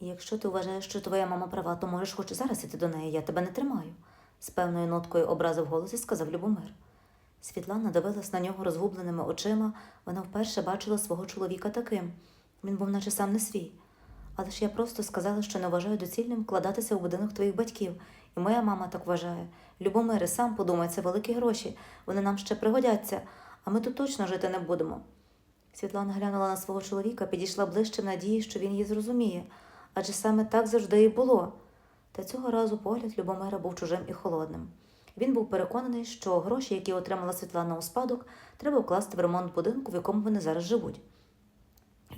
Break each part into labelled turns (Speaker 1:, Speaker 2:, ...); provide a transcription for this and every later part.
Speaker 1: Якщо ти вважаєш, що твоя мама права, то можеш хоч зараз іти до неї, я тебе не тримаю, з певною ноткою образи в голосі сказав Любомир. Світлана дивилась на нього розгубленими очима, вона вперше бачила свого чоловіка таким. Він був наче сам не свій. Але ж я просто сказала, що не вважаю доцільним вкладатися у будинок твоїх батьків, і моя мама так вважає. Любомире, сам подумай, це великі гроші, вони нам ще пригодяться, а ми тут точно жити не будемо. Світлана глянула на свого чоловіка, підійшла ближче в надії, що він її зрозуміє, адже саме так завжди і було. Та цього разу погляд Любомира був чужим і холодним. Він був переконаний, що гроші, які отримала Світлана у спадок, треба вкласти в ремонт будинку, в якому вони зараз живуть.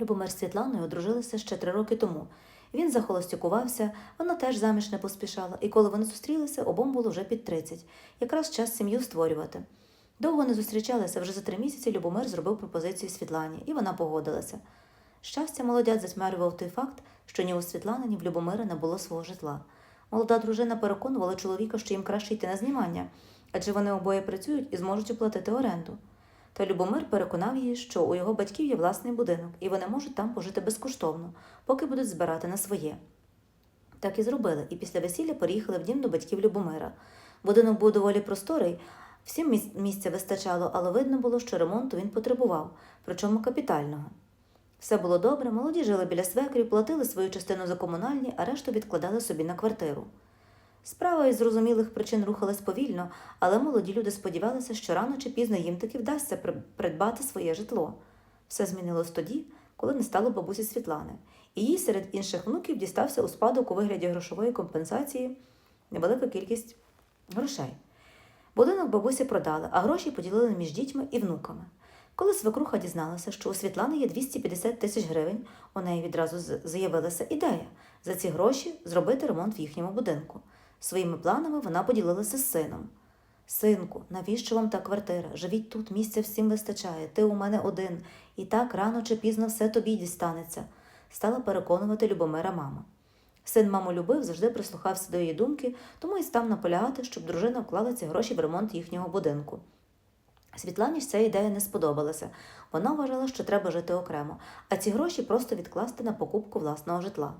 Speaker 1: Любомир з Світланою одружилися ще три роки тому. Він захолостюкувався, вона теж заміж не поспішала, і коли вони зустрілися, обом було вже під 30. Якраз час сім'ю створювати. Довго не зустрічалися, вже за три місяці Любомир зробив пропозицію Світлані, і вона погодилася. Щастя, молодят затьмарював той факт, що ні у Світлани, ні в Любомира не було свого житла. Молода дружина переконувала чоловіка, що їм краще йти на знімання, адже вони обоє працюють і зможуть оплатити оренду. Та Любомир переконав її, що у його батьків є власний будинок, і вони можуть там пожити безкоштовно, поки будуть збирати на своє. Так і зробили, і після весілля переїхали в дім до батьків Любомира. Будинок був доволі просторий, всім місця вистачало, але видно було, що ремонту він потребував, причому капітального. Все було добре, молоді жили біля свекрів, платили свою частину за комунальні, а решту відкладали собі на квартиру. Справа із зрозумілих причин рухалась повільно, але молоді люди сподівалися, що рано чи пізно їм таки вдасться придбати своє житло. Все змінилось тоді, коли не стало бабусі Світлани, і їй серед інших внуків дістався у спадок у вигляді грошової компенсації невелика кількість грошей. Будинок бабусі продали, а гроші поділили між дітьми і внуками. Коли свекруха дізналася, що у Світлани є 250 тисяч гривень, у неї відразу з'явилася ідея за ці гроші зробити ремонт в їхньому будинку. Своїми планами вона поділилася з сином. Синку, навіщо вам та квартира? Живіть тут, місця всім вистачає, ти у мене один, і так рано чи пізно все тобі дістанеться, стала переконувати Любомира мама. Син маму любив, завжди прислухався до її думки, тому й став наполягати, щоб дружина вклала ці гроші в ремонт їхнього будинку. Світлані ж ця ідея не сподобалася. Вона вважала, що треба жити окремо, а ці гроші просто відкласти на покупку власного житла.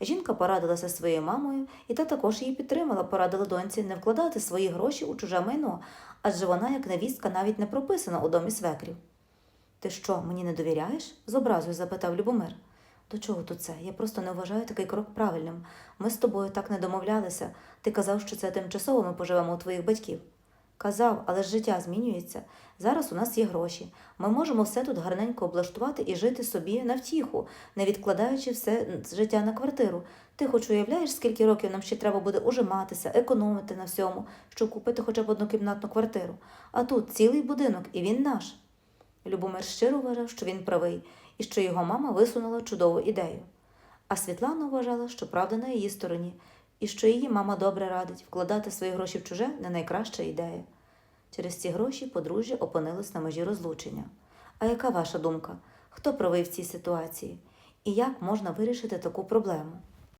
Speaker 1: Жінка порадилася своєю мамою, і та також її підтримала, порадила доньці не вкладати свої гроші у чуже майно, адже вона, як невістка, навіть не прописана у домі свекрів. Ти що, мені не довіряєш? з образою запитав Любомир. До чого тут це? Я просто не вважаю такий крок правильним. Ми з тобою так не домовлялися. Ти казав, що це тимчасово ми поживемо у твоїх батьків. Казав, але ж життя змінюється. Зараз у нас є гроші. Ми можемо все тут гарненько облаштувати і жити собі на втіху, не відкладаючи все життя на квартиру. Ти хоч уявляєш, скільки років нам ще треба буде ужиматися, економити на всьому, щоб купити хоча б однокімнатну квартиру. А тут цілий будинок, і він наш. Любомир щиро вважав, що він правий, і що його мама висунула чудову ідею. А Світлана вважала, що правда на її стороні, і що її мама добре радить вкладати свої гроші в чуже не найкраща ідея. Через ці гроші подружжя опинилось на межі розлучення. А яка ваша думка? Хто правий в цій ситуації? І як можна вирішити таку проблему?